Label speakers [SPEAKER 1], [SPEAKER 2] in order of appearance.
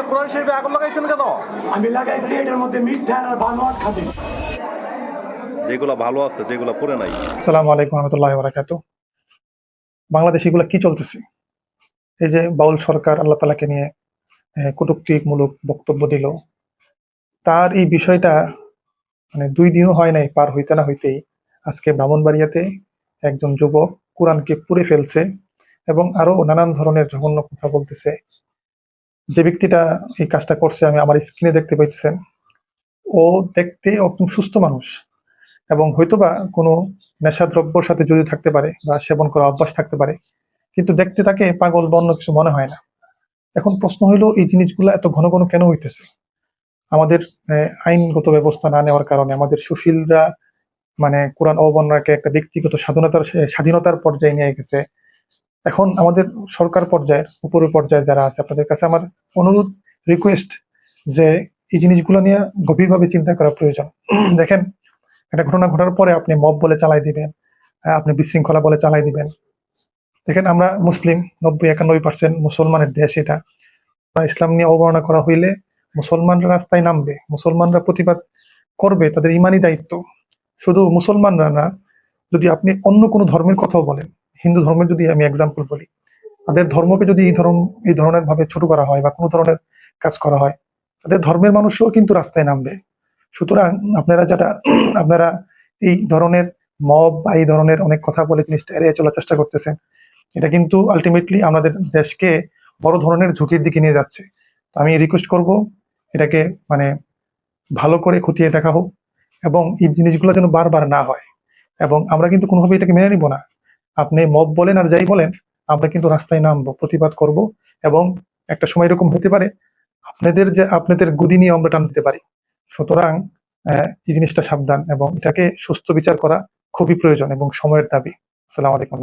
[SPEAKER 1] আপনি কোরআন শরীফে আগুন লাগাইছেন কেন?
[SPEAKER 2] আমি লাগাইছি এটার মধ্যে মিথ্যা আর বানোয়াট খাতে
[SPEAKER 1] যেগুলো ভালো আছে যেগুলো পরে নাই।
[SPEAKER 3] আসসালামু আলাইকুম রহমতুল্লাহ বারাকাতু। বাংলাদেশ এগুলো কি চলতেছে? এই যে বাউল সরকার আল্লাহ তালাকে নিয়ে কটূক্তিমূলক বক্তব্য দিল। তার এই বিষয়টা মানে দুই দিনও হয় নাই পার হইতে না হইতেই। আজকে ব্রাহ্মণবাড়িয়াতে একজন যুবক কোরআনকে পুড়ে ফেলছে এবং আরও নানান ধরনের জঘন্য কথা বলতেছে। যে ব্যক্তিটা এই কাজটা করছে, আমি আমার স্ক্রিনে দেখতে পাইতেছেন, ও দেখতে একদম সুস্থ মানুষ এবং হয়তোবা কোনো নেশাদ্রব্যর সাথে জড়িত থাকতে পারে বা সেবন করা অভ্যাস থাকতে পারে, কিন্তু দেখতে তাকে পাগল বা অন্য কিছু মনে হয় না। এখন প্রশ্ন হইল, এই জিনিসগুলো এত ঘন ঘন কেন হইতেছে? আমাদের আইনগত ব্যবস্থা না নেওয়ার কারণে, আমাদের সুশীলরা মানে কোরআন অবমাননাকে একটা ব্যক্তিগত স্বাধীনতার স্বাধীনতার পর্যায়ে নিয়ে গেছে এখন আমাদের সরকার পর্যায়ের উপরের পর্যায়ে যারা আছে, আপনাদের কাছে আমার অনুরোধ রিকোয়েস্ট যে এই জিনিসগুলো নিয়ে গভীরভাবে চিন্তা করা প্রয়োজন। দেখেন, একটা ঘটনা ঘটার পরে আপনি মব বলে চালাই দিবেন আপনি বিশৃঙ্খলা বলে চালাই দিবেন। দেখেন, আমরা মুসলিম, নব্বই একানব্বই পার্সেন্ট মুসলমানের দেশ এটা। ইসলাম নিয়ে অবমাননা করা হইলে মুসলমানরা রাস্তায় নামবে, মুসলমানরা প্রতিবাদ করবে, তাদের ইমানি দায়িত্ব। শুধু মুসলমানরা না, যদি আপনি অন্য কোনো ধর্মের কথাও বলেন হিন্দু ধর্মের যদি আমি এক্সাম্পল বলি, তাদের ধর্মকে যদি এই ধর্ম, এই ধরনের ভাবে ছোট করা হয় বা কোনো ধরনের কাজ করা হয়, তাদের ধর্মের মানুষও কিন্তু রাস্তায় নামবে। সুতরাং আপনারা যেটা আপনারা এই ধরনের মব বা এই ধরনের অনেক কথা বলে জিনিসটা এড়িয়ে চলার চেষ্টা করতেছেন, এটা কিন্তু আলটিমেটলি আমাদের দেশকে বড় ধরনের ঝুঁকির দিকে নিয়ে যাচ্ছে। তো আমি রিকোয়েস্ট করব এটাকে মানে ভালো করে খুঁটিয়ে দেখা হোক এবং এই জিনিসগুলো যেন বারবার না হয় এবং আমরা কিন্তু কোনোভাবে এটাকে মেনে নিব না। আপনি মব বলেন আর যাই বলেন, আমরা কিন্তু রাস্তায় নামবো, প্রতিবাদ করব এবং একটা সময় এরকম হতে পারে আপনাদের যে, আপনাদের গুদি নিয়ে আমরা টান দিতে পারি। সুতরাং এই জিনিসটা সাবধান এবং এটাকে সুস্থ বিচার করা খুবই প্রয়োজন এবং সময়ের দাবি। আসসালামু আলাইকুম